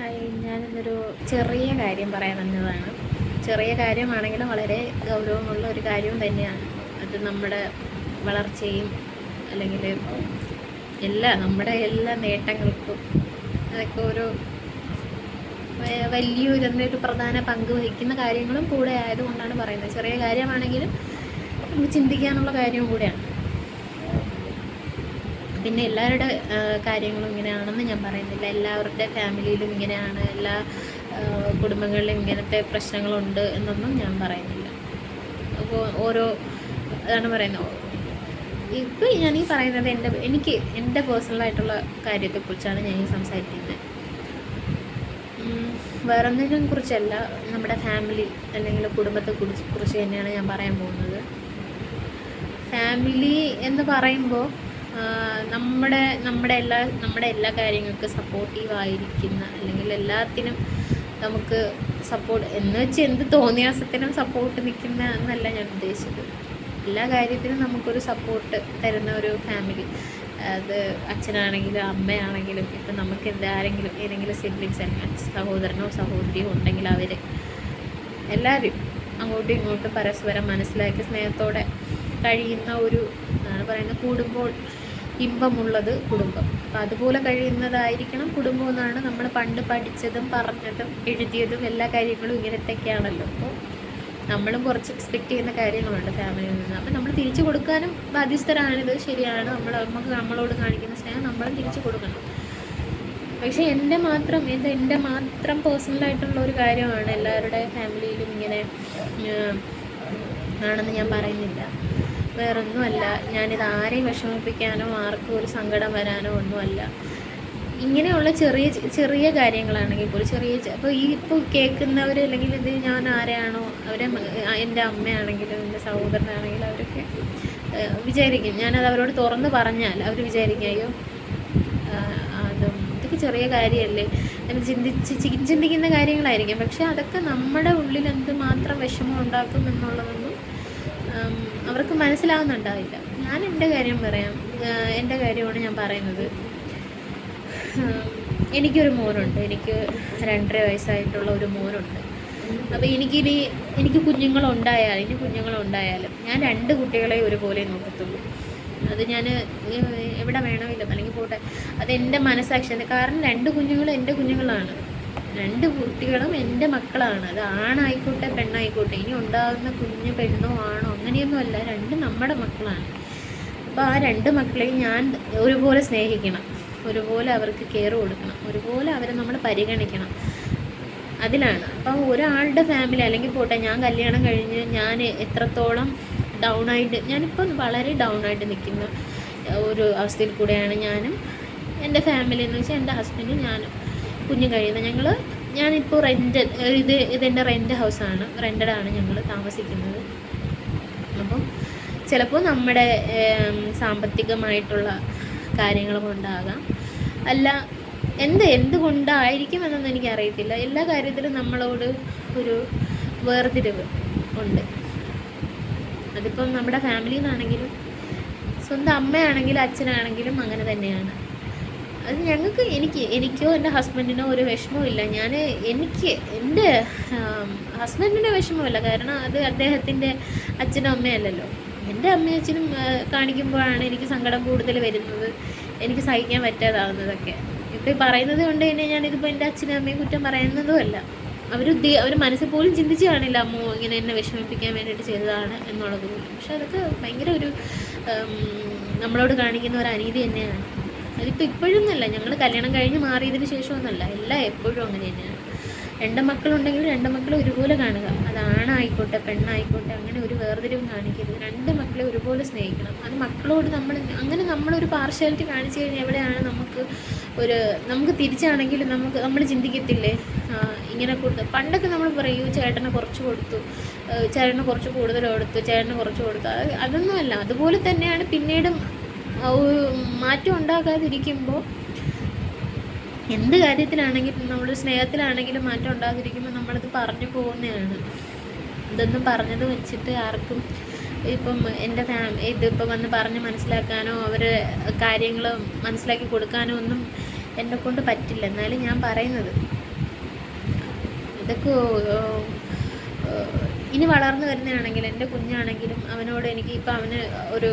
Hi ഞാനിന്നൊരു ചെറിയ കാര്യം പറയാൻ വന്നതാണ്. ചെറിയ കാര്യമാണെങ്കിലും വളരെ ഗൗരവമുള്ള ഒരു കാര്യം തന്നെയാണ്. അത് നമ്മുടെ വളർച്ചയും അല്ലെങ്കിൽ എല്ലാ നമ്മുടെ എല്ലാ നേട്ടങ്ങൾക്കും അതൊക്കെ ഒരു വലിയൊരു എന്നൊരു പ്രധാന പങ്ക് വഹിക്കുന്ന കാര്യങ്ങളും കൂടെ ആയതുകൊണ്ടാണ് പറയുന്നത്. ചെറിയ കാര്യമാണെങ്കിലും ചിന്തിക്കാനുള്ള കാര്യവും കൂടെയാണ്. പിന്നെ എല്ലാവരുടെ കാര്യങ്ങളും ഇങ്ങനെയാണെന്ന് ഞാൻ പറയുന്നില്ല. എല്ലാവരുടെ ഫാമിലിയിലും ഇങ്ങനെയാണ്. എല്ലാ കുടുംബങ്ങളിലും ഇങ്ങനത്തെ പ്രശ്നങ്ങളുണ്ട് എന്നൊന്നും ഞാൻ പറയുന്നില്ല. അപ്പോൾ ഓരോ അതാണ് പറയുന്നത്. ഇപ്പോൾ ഞാൻ ഈ പറയുന്നത് എന്റെ എനിക്ക് എന്റെ പേഴ്സണലായിട്ടുള്ള കാര്യത്തെക്കുറിച്ചാണ് ഞാൻ ഈ സംസാരിക്കുന്നത്. വേറൊന്നിനെ കുറിച്ചല്ല. നമ്മുടെ ഫാമിലി അല്ലെങ്കിൽ കുടുംബത്തെ കുറിച്ച് കുറിച്ച് തന്നെയാണ് ഞാൻ പറയാൻ പോകുന്നത്. ഫാമിലി എന്ന് പറയുമ്പോൾ നമ്മുടെ നമ്മുടെ എല്ലാ നമ്മുടെ എല്ലാ കാര്യങ്ങൾക്കും സപ്പോർട്ടീവ് ആയിരിക്കുന്ന അല്ലെങ്കിൽ എല്ലാത്തിനും നമുക്ക് സപ്പോർട്ട് എന്ന് വെച്ച് എന്ത് തോന്നിയാസത്തിനും സപ്പോർട്ട് നിൽക്കുന്ന എന്നല്ല ഞാൻ ഉദ്ദേശിച്ചത്. എല്ലാ കാര്യത്തിനും നമുക്കൊരു സപ്പോർട്ട് തരുന്ന ഒരു ഫാമിലി അത് അച്ഛനാണെങ്കിലും അമ്മയാണെങ്കിലും ഇപ്പം നമുക്ക് എന്താരെങ്കിലും ഏതെങ്കിലും സിബ്ലിങ്സ് അല്ലെങ്കിൽ സഹോദരനോ സഹോദരിയോ ഉണ്ടെങ്കിൽ അവർ എല്ലാവരും അങ്ങോട്ടും ഇങ്ങോട്ടും പരസ്പരം മനസ്സിലാക്കി സ്നേഹത്തോടെ കഴിയുന്ന ഒരു എന്താണ് പറയുന്നത് കൂടുമ്പോൾ ഇമ്പമുള്ളത് കുടുംബം. അപ്പം അതുപോലെ കഴിയുന്നതായിരിക്കണം കുടുംബം എന്നാണ് നമ്മൾ പണ്ട് പഠിച്ചതും പറഞ്ഞതും എഴുതിയതും എല്ലാ കാര്യങ്ങളും ഇങ്ങനത്തെയൊക്കെയാണല്ലോ. അപ്പോൾ നമ്മളും കുറച്ച് എക്സ്പെക്റ്റ് ചെയ്യുന്ന കാര്യങ്ങളുണ്ട് ഫാമിലിയിൽ നിന്ന്. അപ്പം നമ്മൾ തിരിച്ചു കൊടുക്കാനും ബാധ്യസ്ഥരാണിത് ശരിയാണ്. നമ്മൾ നമുക്ക് നമ്മളോട് കാണിക്കുന്ന സ്നേഹം നമ്മൾ തിരിച്ചു കൊടുക്കണം. പക്ഷേ എന്റെ മാത്രം ഇത് എന്റെ മാത്രം പേഴ്സണലായിട്ടുള്ള ഒരു കാര്യമാണ് എല്ലാവരുടെ ഫാമിലിയിലും ഇങ്ങനെ ആണെന്ന് ഞാൻ പറയുന്നില്ല. വേറൊന്നുമല്ല. ഞാനിത് ആരെയും വിഷമിപ്പിക്കാനോ ആർക്കും ഒരു സങ്കടം വരാനോ ഒന്നുമല്ല. ഇങ്ങനെയുള്ള ചെറിയ ചെറിയ കാര്യങ്ങളാണെങ്കിൽ പോലും ചെറിയ അപ്പോൾ ഈ ഇപ്പോൾ കേൾക്കുന്നവർ അല്ലെങ്കിൽ ഇത് ഞാൻ ആരെയാണോ അവരെ എന്റെ അമ്മയാണെങ്കിലും എന്റെ സഹോദരനാണെങ്കിലും അവരൊക്കെ വിചാരിക്കും. ഞാനത് അവരോട് തുറന്ന് പറഞ്ഞാൽ അവർ വിചാരിക്കും അയ്യോ അതും ഇതൊക്കെ ചെറിയ കാര്യമല്ലേ? അങ്ങനെ ചിന്തിച്ച് ചിന്തിക്കുന്ന കാര്യങ്ങളായിരിക്കും. പക്ഷേ അതൊക്കെ നമ്മുടെ ഉള്ളിൽ എന്തുമാത്രം വിഷമം ഉണ്ടാക്കും എന്നുള്ളതൊന്നും അവർക്ക് മനസ്സിലാവുന്നുണ്ടാവില്ല. ഞാൻ എന്റെ കാര്യം പറയാം. എന്റെ കാര്യമാണ് ഞാൻ പറയുന്നത്. എനിക്കൊരു മോനുണ്ട്. എനിക്ക് രണ്ടര വയസ്സായിട്ടുള്ള ഒരു മോനുണ്ട്. അപ്പോൾ എനിക്കിനി എനിക്ക് കുഞ്ഞുങ്ങളുണ്ടായാലും ഇനി കുഞ്ഞുങ്ങളുണ്ടായാലും ഞാൻ രണ്ട് കുട്ടികളെ ഒരുപോലെ നോക്കത്തുള്ളൂ. അത് ഞാൻ എവിടെ വേണമില്ല അല്ലെങ്കിൽ പോട്ടെ അത് എന്റെ മനസ്സാക്ഷിയാണ്. കാരണം രണ്ട് കുഞ്ഞുങ്ങളും എന്റെ കുഞ്ഞുങ്ങളാണ്. രണ്ട് കുട്ടികളും എന്റെ മക്കളാണ്. അത് ആണായിക്കോട്ടെ പെണ്ണായിക്കോട്ടെ ഇനി ഉണ്ടാകുന്ന കുഞ്ഞ് പെണ്ണോ ആണോ അങ്ങനെയൊന്നുമല്ല രണ്ട് നമ്മുടെ മക്കളാണ്. അപ്പോൾ ആ രണ്ട് മക്കളെയും ഞാൻ ഒരുപോലെ സ്നേഹിക്കണം. ഒരുപോലെ അവർക്ക് കെയർ കൊടുക്കണം. ഒരുപോലെ അവരെ നമ്മൾ പരിഗണിക്കണം. അതിലാണ്. അപ്പം ഒരാളുടെ ഫാമിലി അല്ലെങ്കിൽ പോട്ടെ ഞാൻ കല്യാണം കഴിഞ്ഞ് ഞാൻ എത്രത്തോളം ഡൗൺ ആയിട്ട് ഞാനിപ്പം വളരെ ഡൗൺ ആയിട്ട് നിൽക്കുന്ന. ഒരു അവസ്ഥയിൽ കൂടെയാണ് ഞാനും. എന്റെ ഫാമിലി എന്ന് വെച്ചാൽ എന്റെ ഹസ്ബൻഡും ഞാനും. കുഞ്ഞും കഴിയുന്നത് ഞങ്ങൾ ഞാനിപ്പോൾ റെന്റ് ഇത് ഇതെന്റെ റെന്റ് ഹൗസാണ് ആണ്. ഞങ്ങൾ താമസിക്കുന്നത്. അപ്പം ചിലപ്പോൾ നമ്മുടെ സാമ്പത്തികമായിട്ടുള്ള കാര്യങ്ങൾ കൊണ്ടാകാം അല്ല എന്ത് എന്തുകൊണ്ടായിരിക്കും എന്നൊന്നും എനിക്കറിയത്തില്ല. എല്ലാ കാര്യത്തിലും നമ്മളോട് ഒരു വേർതിരിവ് ഉണ്ട്. അതിപ്പം നമ്മുടെ ഫാമിലിയിൽ നിന്നാണെങ്കിലും സ്വന്തം അമ്മയാണെങ്കിലും അച്ഛനാണെങ്കിലും അങ്ങനെ തന്നെയാണ്. അത് ഞങ്ങൾക്ക് എനിക്ക് എനിക്കോ എന്റെ ഹസ്ബൻഡിനോ ഒരു വിഷമവും ഇല്ല. ഞാൻ എനിക്ക് എന്റെ ഹസ്ബൻഡിന്റെ വിഷമമില്ല കാരണം അത് അദ്ദേഹത്തിന്റെ അച്ഛനും അമ്മയല്ലല്ലോ എന്റെ അമ്മയും അച്ഛനും കാണിക്കുമ്പോഴാണ് എനിക്ക് സങ്കടം കൂടുതൽ വരുന്നത്. എനിക്ക് സഹിക്കാൻ പറ്റാതാവുന്നതൊക്കെ. ഇപ്പോൾ പറയുന്നത് കൊണ്ട് തന്നെ ഞാനിതിപ്പോൾ എന്റെ അച്ഛനും അമ്മയും കുറ്റം പറയുന്നതുമല്ല അവർ അവർ മനസ്സിൽ പോലും ചിന്തിച്ച് കാണില്ല അമ്മോ ഇങ്ങനെ എന്നെ വിഷമിപ്പിക്കാൻ വേണ്ടിയിട്ട് ചെയ്തതാണ് എന്നുള്ളത്. പക്ഷെ അതൊക്കെ ഭയങ്കര ഒരു നമ്മളോട് കാണിക്കുന്ന ഒരു അനീതി തന്നെയാണ്. അതിപ്പോൾ ഇപ്പോഴൊന്നുമല്ല ഞങ്ങൾ കല്യാണം കഴിഞ്ഞ് മാറിയതിന് ശേഷമൊന്നുമല്ല എല്ലാം എപ്പോഴും അങ്ങനെ തന്നെയാണ്. രണ്ട് മക്കളുണ്ടെങ്കിൽ രണ്ട് മക്കളെ ഒരുപോലെ കാണുക. അത് ആണായിക്കോട്ടെ പെണ്ണായിക്കോട്ടെ അങ്ങനെ ഒരു വേർതിരിവും കാണിക്കരുത്. രണ്ട് മക്കളെ ഒരുപോലെ സ്നേഹിക്കണം. അത് മക്കളോട് നമ്മൾ അങ്ങനെ നമ്മളൊരു പാർഷ്യാലിറ്റി കാണിച്ചു കഴിഞ്ഞാൽ എവിടെയാണ് നമുക്ക് ഒരു നമുക്ക് തിരിച്ചാണെങ്കിൽ നമുക്ക് നമ്മൾ ചിന്തിക്കത്തില്ലേ? ഇങ്ങനെ കൊടുത്ത് പണ്ടൊക്കെ നമ്മൾ പറയൂ ചേട്ടന് കുറച്ച് കൊടുത്തു ചേട്ടനെ കുറച്ച് കൂടുതൽ കൊടുത്തു ചേട്ടന് കുറച്ച് കൊടുത്തു. അത് അതൊന്നുമല്ല അതുപോലെ തന്നെയാണ് പിന്നീടും മാറ്റം ഉണ്ടാകാതിരിക്കുമ്പോൾ എന്ത് കാര്യത്തിലാണെങ്കിലും നമ്മൾ സ്നേഹത്തിലാണെങ്കിലും മാറ്റം ഉണ്ടാകാതിരിക്കുമ്പോൾ നമ്മളത് പറഞ്ഞു പോകുന്നതാണ്. ഇതൊന്നും പറഞ്ഞത് വെച്ചിട്ട് ആർക്കും ഇപ്പം എന്റെ ഫാം ഇതിപ്പം വന്ന് പറഞ്ഞ് മനസ്സിലാക്കാനോ അവർ കാര്യങ്ങൾ മനസ്സിലാക്കി കൊടുക്കാനോ ഒന്നും എന്നെ കൊണ്ട് പറ്റില്ല. എന്നാലും ഞാൻ പറയുന്നത്. ഇതൊക്കെ ഇനി വളർന്നു വരുന്നതാണെങ്കിൽ എന്റെ കുഞ്ഞാണെങ്കിലും അവനോട് എനിക്ക് ഇപ്പം അവന് ഒരു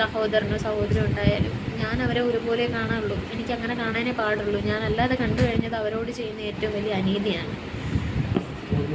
സഹോദരനോ സഹോദരനോ ഉണ്ടായാലും ഞാൻ അവരെ ഒരുപോലെ കാണാറുള്ളൂ. എനിക്ക് അങ്ങനെ കാണാനേ പാടുള്ളൂ. ഞാൻ അല്ലാതെ കണ്ടു കഴിഞ്ഞത് അവരോട് ചെയ്യുന്ന ഏറ്റവും വലിയ അനീതിയാണ്.